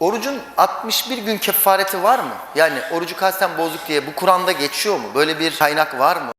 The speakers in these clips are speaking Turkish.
Orucun 61 gün kefareti var mı? Yani orucu kasten bozduk diye bu Kur'an'da geçiyor mu? Böyle bir kaynak var mı?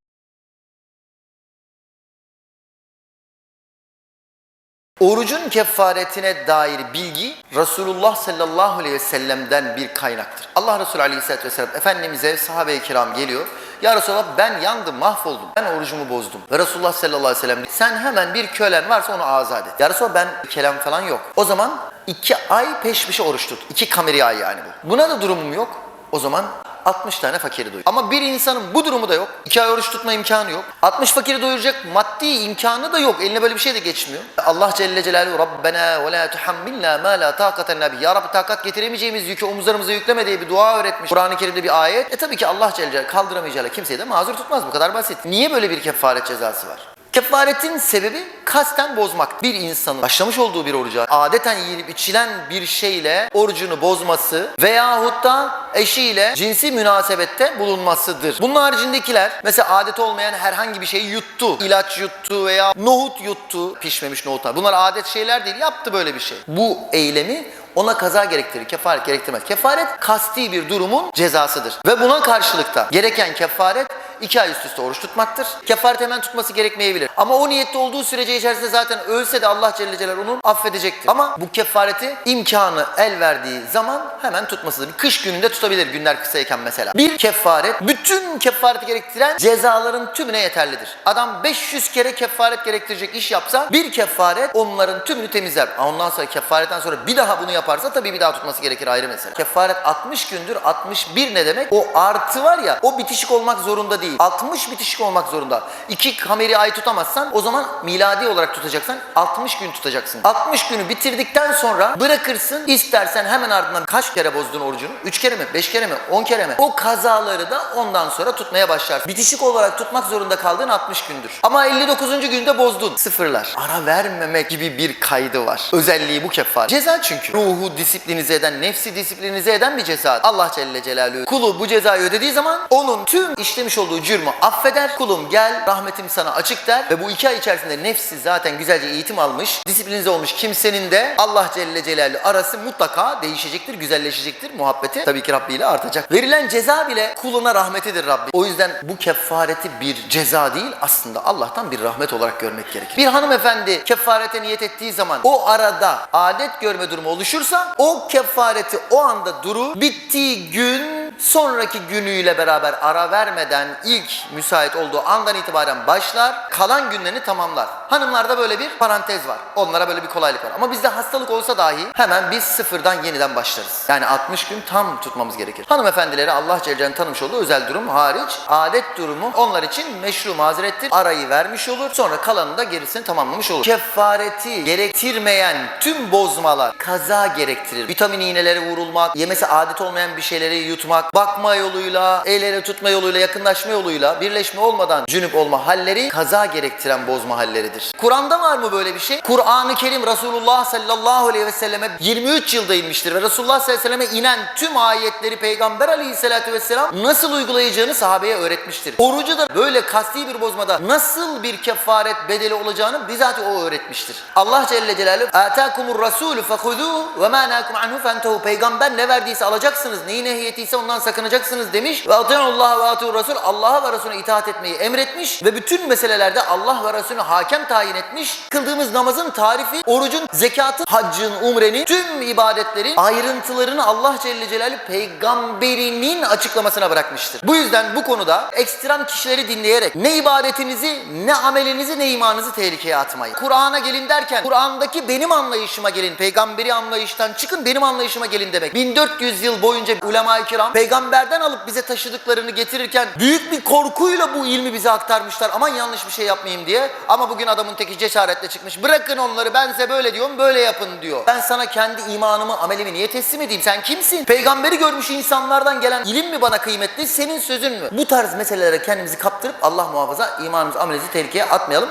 Orucun kefaretine dair bilgi Resulullah sallallahu aleyhi ve sellem'den bir kaynaktır. Allah Resulü aleyhisselatü vesselam Efendimiz'e sahabe-i kiram geliyor. Ya Resulallah ben yandım, mahvoldum. Ben orucumu bozdum. Ve Resulullah sallallahu aleyhi ve sellem sen hemen bir kölen varsa onu azat et. Ya Resulallah ben kelem falan yok. O zaman iki ay peş peşe oruç tut. İki kameri ay yani bu. Buna da durumum yok. O zaman 60 tane fakiri doyur. Ama bir insanın bu durumu da yok. 2 ay oruç tutma imkanı yok. 60 fakiri doyuracak maddi imkanı da yok. Eline böyle bir şey de geçmiyor. Allah Celle Celaluhu Rabbena ve la tuhammilna ma la taqata lena bih. Ya Rabbi takat getiremeyeceğimiz yükü omuzlarımıza yükleme diye bir dua öğretmiş. Kur'an-ı Kerim'de bir ayet. E tabii ki Allah Celle Celaluhu kaldıramayacağıyla kimseyi de mazur tutmaz. Bu kadar basit. Niye böyle bir kefaret cezası var? Kefaretin sebebi kasten bozmak. Bir insanın başlamış olduğu bir oruca adeten yiyilip içilen bir şeyle orucunu bozması veyahut da eşiyle cinsi münasebette bulunmasıdır. Bunun haricindekiler mesela adet olmayan herhangi bir şeyi yuttu. ilaç yuttu veya nohut yuttu. Pişmemiş nohutlar. Bunlar adet şeyler değil. Yaptı böyle bir şey. Bu eylemi ona kaza gerektirir, kefaret gerektirmez. Kefaret kasti bir durumun cezasıdır. Ve buna karşılıkta gereken kefaret iki ay üst üste oruç tutmaktır. Kefaret hemen tutması gerekmeyebilir. Ama o niyette olduğu sürece içerisinde zaten ölse de Allah Celle Celaluhu onu affedecektir. Ama bu kefareti imkanı el verdiği zaman hemen tutmasıdır. Bir kış gününde tutabilir günler kısayken mesela. Bir kefaret bütün kefareti gerektiren cezaların tümüne yeterlidir. Adam 500 kere kefaret gerektirecek iş yapsa bir kefaret onların tümünü temizler. Ondan sonra kefaretten sonra bir daha bunu yaparsa tabii bir daha tutması gerekir ayrı mesele. Kefaret 60 gündür 61 ne demek? O artı var ya o bitişik olmak zorunda değil. 60 bitişik olmak zorunda. İki kameri ay tutamazsan o zaman miladi olarak tutacaksan 60 gün tutacaksın. 60 günü bitirdikten sonra bırakırsın. İstersen hemen ardından kaç kere bozdun orucunu? 3 kere mi? 5 kere mi? 10 kere mi? O kazaları da ondan sonra tutmaya başlarsın. Bitişik olarak tutmak zorunda kaldığın 60 gündür. Ama 59. günde bozdun. Sıfırlar. Ara vermemek gibi bir kaydı var. Özelliği bu kefaret. Ceza çünkü. Ruhu disiplinize eden, nefsi disiplinize eden bir ceza. Allah Celle Celaluhu kulu bu cezayı ödediği zaman onun tüm işlemiş olduğu cürmü affeder. Kulum gel rahmetim sana açık der ve bu iki ay içerisinde nefsi zaten güzelce eğitim almış, disiplinize olmuş kimsenin de Allah Celle Celaluhu arası mutlaka değişecektir, güzelleşecektir. Muhabbeti tabii ki Rabbi ile artacak. Verilen ceza bile kuluna rahmetidir Rabbi. O yüzden bu kefareti bir ceza değil aslında Allah'tan bir rahmet olarak görmek gerekir. Bir hanımefendi kefarete niyet ettiği zaman o arada adet görme durumu oluşursa o kefareti o anda durur. Bittiği gün sonraki günüyle beraber ara vermeden ilk müsait olduğu andan itibaren başlar. Kalan günlerini tamamlar. Hanımlarda böyle bir parantez var. Onlara böyle bir kolaylık var. Ama bizde hastalık olsa dahi hemen biz sıfırdan yeniden başlarız. Yani 60 gün tam tutmamız gerekir. Hanımefendileri Allah Celle Celaluhu'nun tanımış olduğu özel durum hariç adet durumu onlar için meşru mazerettir. Arayı vermiş olur. Sonra kalanını da gerisini tamamlamış olur. Kefareti gerektirmeyen tüm bozmalar kaza gerektirir. Vitamin iğneleri vurulmak, yemesi adet olmayan bir şeyleri yutmak, bakma yoluyla, el ele tutma yoluyla, yakınlaşma yoluyla birleşme olmadan cünüp olma halleri kaza gerektiren bozma halleridir. Kur'an'da var mı böyle bir şey? Kur'an-ı Kerim Resulullah sallallahu aleyhi ve selleme 23 yılda inmiştir ve Resulullah sallallahu aleyhi ve selleme inen tüm ayetleri Peygamber aleyhissalatü vesselam nasıl uygulayacağını sahabeye öğretmiştir. Orucu da böyle kasti bir bozmada nasıl bir kefaret bedeli olacağını bizzat o öğretmiştir. Allah Celle Celaluhu "Atakumur rasulü fehuzuhu ve ma nakum anhu fentehu." Peygamber ne verdiyse alacaksınız, neyi nehiyettiyse ondan sakınacaksınız demiş. Ve Allah ve atiur rasul Allah'a ve Resulüne itaat etmeyi emretmiş ve bütün meselelerde Allah ve Resulüne hakem tayin etmiş. Kıldığımız namazın tarifi, orucun, zekatın, haccın, umrenin, tüm ibadetlerin ayrıntılarını Allah Celle Celaluhu peygamberinin açıklamasına bırakmıştır. Bu yüzden bu konuda ekstrem kişileri dinleyerek ne ibadetinizi, ne amelinizi, ne imanınızı tehlikeye atmayın. Kur'an'a gelin derken Kur'an'daki benim anlayışıma gelin, peygamberi anlayıştan çıkın benim anlayışıma gelin demek. 1400 yıl boyunca ulema-i kiram peygamberden alıp bize taşıdıklarını getirirken büyük bir korkuyla bu ilmi bize aktarmışlar. Aman yanlış bir şey yapmayayım diye. Ama bugün adamın teki cesaretle çıkmış. Bırakın onları ben size böyle diyorum böyle yapın diyor. Ben sana kendi imanımı, amelimi niye teslim edeyim? Sen kimsin? Peygamberi görmüş insanlardan gelen ilim mi bana kıymetli, senin sözün mü? Bu tarz meselelere kendimizi kaptırıp Allah muhafaza imanımızı, amelimizi tehlikeye atmayalım.